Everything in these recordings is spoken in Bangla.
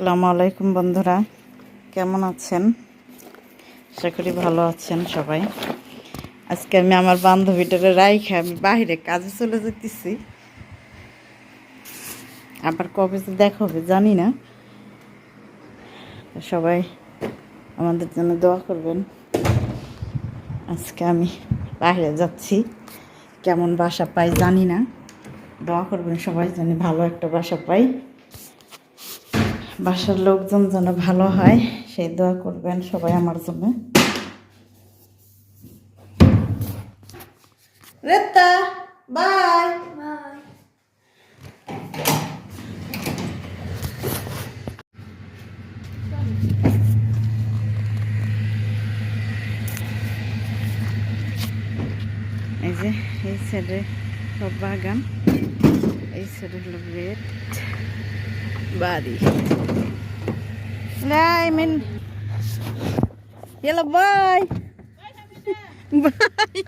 আসসালামু আলাইকুম বন্ধুরা, কেমন আছেন? আশা করি ভালো আছেন সবাই। আজকে আমি আমার বান্ধবীটারে রাইখে আমি বাইরে কাজে চলে যেতেছি। আবার কবে যে দেখা হবে জানি না। সবাই আমাদের জন্য দোয়া করবেন। আজকে আমি বাইরে যাচ্ছি। কেমন বাসা পাই জানি না। দোয়া করবেন সবাই জানি ভালো একটা বাসা পাই বাসার লোকজন যেন ভালো হয়, সেই দোয়া করবেন সবাই আমার জন্য। এই যে, এই সাইডে বাগান, এই সাইডে হলো গেট বাড়ি লাই মিন Yalla bye. Bye.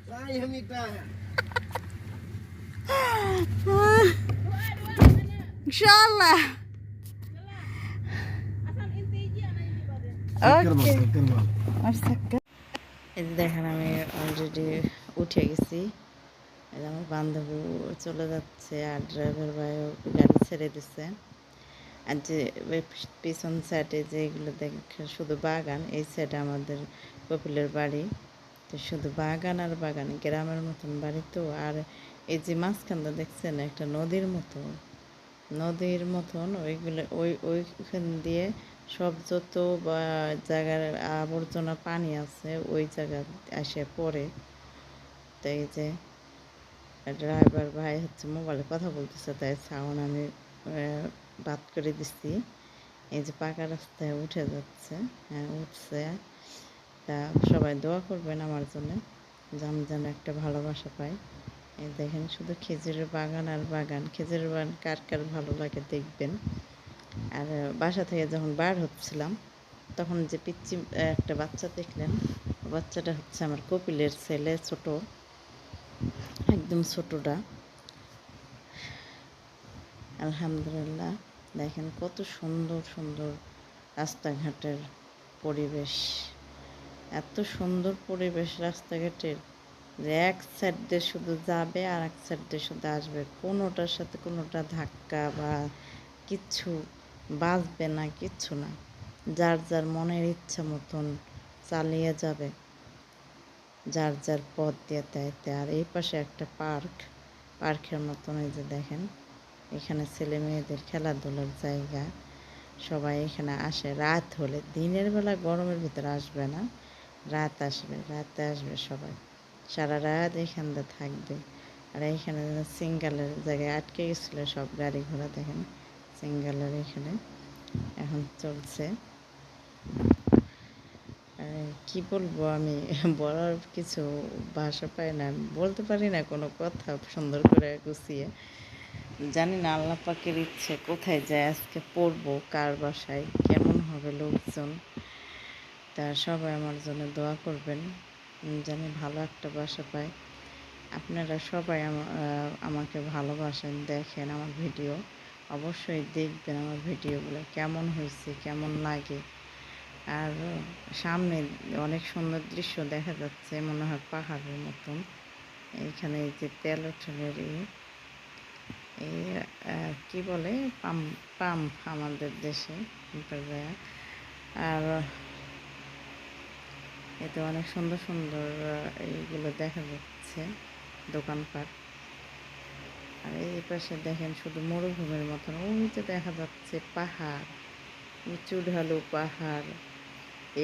Inshallah. Okay. আচ্ছা এই যে দেখেন আমি অলরেডি উঠে গেছি আমার বান্ধবী চলে যাচ্ছে আর ড্রাইভার ভাইও গাড়ি ছেড়ে দিচ্ছে আর যে পিছন সাইডে যেগুলো দেখে শুধু বাগান, এই সাইডে আমাদের কপিলের বাড়ি। তো শুধু বাগান আর বাগান, গ্রামের মতন বাড়ি তো। আর এই যে মাঝখানটা দেখছেন, একটা নদীর মতো। নদীর মতন ওইগুলো, ওই, ওইখান দিয়ে সব যত বা জায়গার আবর্জনা পানি আছে, ওই জায়গা এসে পড়ে। তো এই যে ড্রাইভার ভাই হচ্ছে মোবাইলে কথা বলতেছে, তাই সাউন্ড আমি বাদ করে দিচ্ছি এই যে পাকা রাস্তায় উঠে যাচ্ছে হ্যাঁ উঠছে। তা সবাই দোয়া করবেন আমার জন্য যে আমি যেন একটা ভালোবাসা পাই এই দেখেন, শুধু খেজুরের বাগান আর বাগান। খেজুরের বাগান কার কার ভালো লাগে দেখবেন। আর বাসা থেকে যখন বার হচ্ছিলাম, তখন যে পিচ্ছি একটা বাচ্চা দেখলেন বাচ্চাটা হচ্ছে আমার কপিলের ছেলে, ছোট, একদম ছোটটা। আলহামদুলিল্লাহ। দেখেন কত সুন্দর সুন্দর রাস্তাঘাটের পরিবেশ। এত সুন্দর পরিবেশ রাস্তাঘাটের যে এক সাইড দিয়ে শুধু যাবে আর এক সাইড দিয়ে শুধু আসবে। কোনোটার সাথে কোনোটা ধাক্কা বা কিচ্ছু বাঁচবে না কিচ্ছু না। যার যার মনের ইচ্ছা মতন চালিয়ে যাবে, যার যার পথ দিয়ে তাইতে আর এই পাশে একটা পার্ক, পার্কের মতন এই যে দেখেন। এখানে ছেলে মেয়েদের খেলাধুলার জায়গা, সবাই এখানে আসে। রাত হলে, দিনের বেলা গরমের ভিতরে আসবে না, রাত আসবে, রাতে আসবে সবাই। সারা রাত এখানটা থাকবে। আর এইখানে সিঙ্গালের জায়গায় আটকে গেছিল সব গাড়ি ঘোড়া, দেখেন সিঙ্গালের এখানে এখন চলছে। কি বলব আমি? বলার কিছু ভাষা পাই না বলতে পারি না, কোনো কথা সুন্দর করে গুছিয়ে। জানি না আল্লাহ পাকের ইচ্ছে কোথায় যায়, আজকে পড়ব কার বাসায়, কেমন হবে লোকজন। তা সবাই আমার জন্য দোয়া করবেন জানি ভালো একটা বাসা পাই আপনারা সবাই আমাকে ভালোবাসেন, দেখেন আমার ভিডিও। অবশ্যই দেখবেন আমার ভিডিওগুলো, কেমন হয়েছে, কেমন লাগে। আর সামনে অনেক সুন্দর দৃশ্য দেখা যাচ্ছে, মনে হয় পাহাড়ের মতন। এইখানে এই যে তেল উঠনের এই কি বলে, পাম পাম্প আমাদের দেশে আর এতে অনেক সুন্দর সুন্দর এইগুলো দেখা যাচ্ছে, দোকানপাট। আর এই পাশে দেখেন শুধু মরুভূমির মতন যে দেখা যাচ্ছে পাহাড়, উঁচু ঢালু পাহাড়।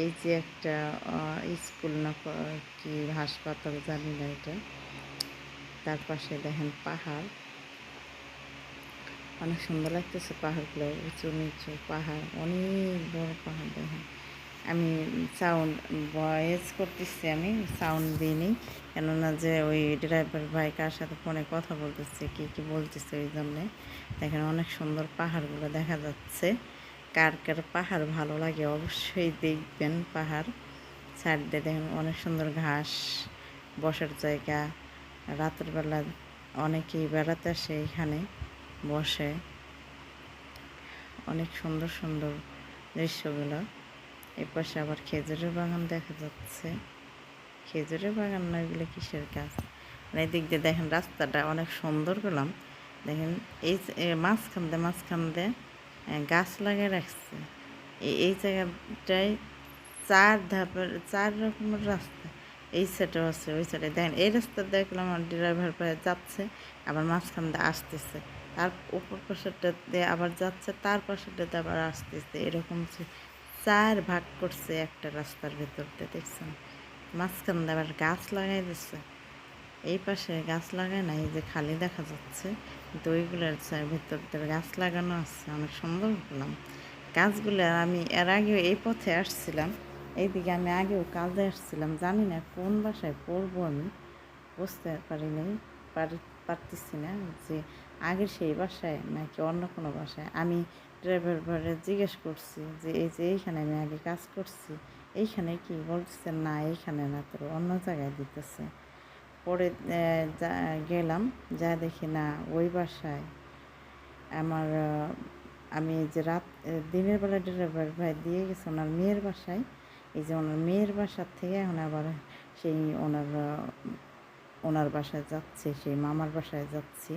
এই যে একটা স্কুল না কি হাসপাতাল জানি না এটা। তার পাশে দেখেন পাহাড়। অনেক সুন্দর লাগতেছে পাহাড়গুলো, উঁচু নিচু পাহাড়, অনেক বড় পাহাড় দেখেন। আমি সাউন্ড ভয়েস করতেছি আমি সাউন্ড দিইনি কেননা যে ওই ড্রাইভার ভাই কার সাথে ফোনে কথা বলতেছে, কি কি বলতেছে ওই জন্যে। দেখেন অনেক সুন্দর পাহাড়গুলো দেখা যাচ্ছে। কার কার পাহাড় ভালো লাগে অবশ্যই দেখবেন পাহাড়। সাইড দেখেন অনেক সুন্দর ঘাস, বসার জায়গা, রাতের বেলা অনেকেই বেড়াতে আসে এখানে। বসে। অনেক সুন্দর সুন্দর দৃশ্যগুলো। এই পাশে আবার খেজুরের বাগান দেখা যাচ্ছে। খেজুরের বাগান না এগুলো কিসের গাছ মানে এদিক দিয়ে দেখেন রাস্তাটা অনেক সুন্দর করলাম। দেখেন এই মাঝখান দিয়ে মাঝখান দিয়ে গাছ লাগিয়ে রাখছে। এই এই জায়গাটায় চার ধাপের, চার রকমের রাস্তা। এই সাইডেও আছে, ওই সাইডে। দেখেন এই রাস্তা দেখলাম আমার ড্রাইভার পায়ে যাচ্ছে, আবার মাঝখান দিয়ে আসতেছে। তার উপর পাশেরটা দিয়ে আবার যাচ্ছে, তার পাশেরটাতে আবার আসতেছে। এরকম চার ভাগ করছে একটা রাস্তার ভেতর দিয়ে দেখছেন? মাঝখান দিয়ে আবার গাছ লাগাই দিচ্ছে। এই পাশে গাছ লাগায় না এই যে খালি দেখা যাচ্ছে, কিন্তু ওইগুলোর ভেতর গাছ লাগানো আছে, অনেক সুন্দর পেলাম গাছগুলো আমি এর আগে এই পথে আসছিলাম, এইদিকে আমি আগেও কাজে আসছিলাম, জানি না কোন বাসায় পড়ব আমি, বুঝতে পারি নাই পারতেছি না যে আগের সেই বাসায় নাকি অন্য কোনো বাসায়? আমি ড্রাইভার ভাড়ে জিজ্ঞেস করছি যে, এই যে এইখানে আমি আগে কাজ করছি, এইখানে কি? বলতেছে, না, এইখানে না, তোর অন্য জায়গায় দিতেছে। পরে গেলাম, যা দেখি, না, ওই বাসায় আমার আমি যে রাত দিনের বেলা ড্রাইভার ভাই দিয়ে গেছে ওনার মেয়ের বাসায়। এই যে ওনার মেয়ের বাসার থেকে এখন আবার সেই ওনার ওনার বাসায় যাচ্ছে, সেই মামার বাসায় যাচ্ছি।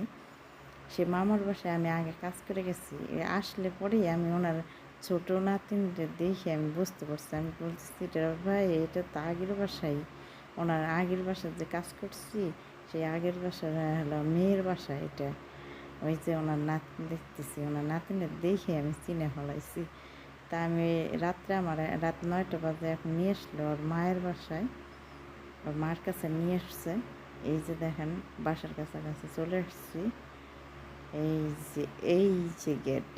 সে মামার বাসায় আমি আগে কাজ করে গেছি। আসলে পরেই আমি ওনার ছোট নাতিনদের দেখে আমি বুঝতে পারছি। আমি বলছি ভাই, এটা তো আগের বাসায় ওনার আগের বাসায় যে কাজ করছি, সেই আগের বাসার হলো মেয়ের বাসা এটা। ওই যে ওনার নাতিন দেখতেছি, ওনার নাতিনের দেখে আমি চিনে ফেলাইছি। তা আমি রাত্রে আমার, রাত নয়টা বাজে এখন নিয়ে আসলো ওর মায়ের বাসায়। ওর মায়ের কাছে নিয়ে আসছে। এই যে দেখেন, বাসার কাছাকাছি চলে আসছি। এই যে এই যে গেট,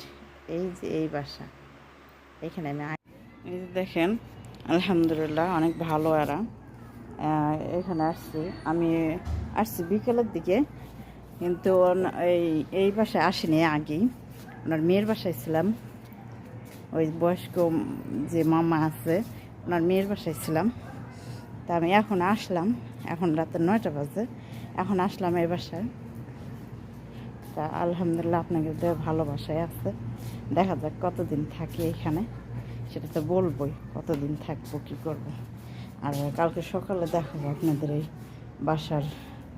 এই যে এই বাসা। এখানে আমি এই যে দেখেন, আলহামদুলিল্লাহ অনেক ভালো এরা। এখানে আসছি। আমি আসছি বিকেলের দিকে, কিন্তু এই এই বাসায় আসিনি আগেই। ওনার মেয়ের বাসায় ছিলাম। ওই বয়স্ক যে মামা আছে, ওনার মেয়ের বাসায় ছিলাম। তা আমি এখন আসলাম। এখন রাতের নয়টা বাজে। এখন আসলাম এই বাসায়। তা আলহামদুলিল্লাহ আপনাকে ভালোবাসায় আছে। দেখা যাক কতদিন থাকি এখানে। সেটা তো বলবোই, কতদিন থাকব, কি করব। আর কালকে সকালে দেখাবো আপনাদের এই বাসার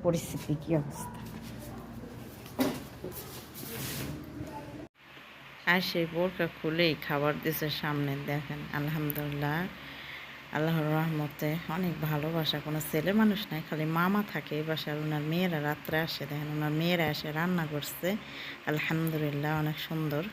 পরিস্থিতি, কী অবস্থা। আর সেই বোরকা খুলেই খাবার দিছে সামনে, দেখেন, আলহামদুলিল্লাহ। আল্লাহর রহমতে অনেক ভালোবাসা। কোনো ছেলে মানুষ নাই, খালি মামা থাকে এই বাসায় ওনার মেয়েরা রাত্রে আসে, দেখেন ওনার মেয়েরা এসে রান্না করছে। আলহামদুলিল্লাহ, অনেক সুন্দর।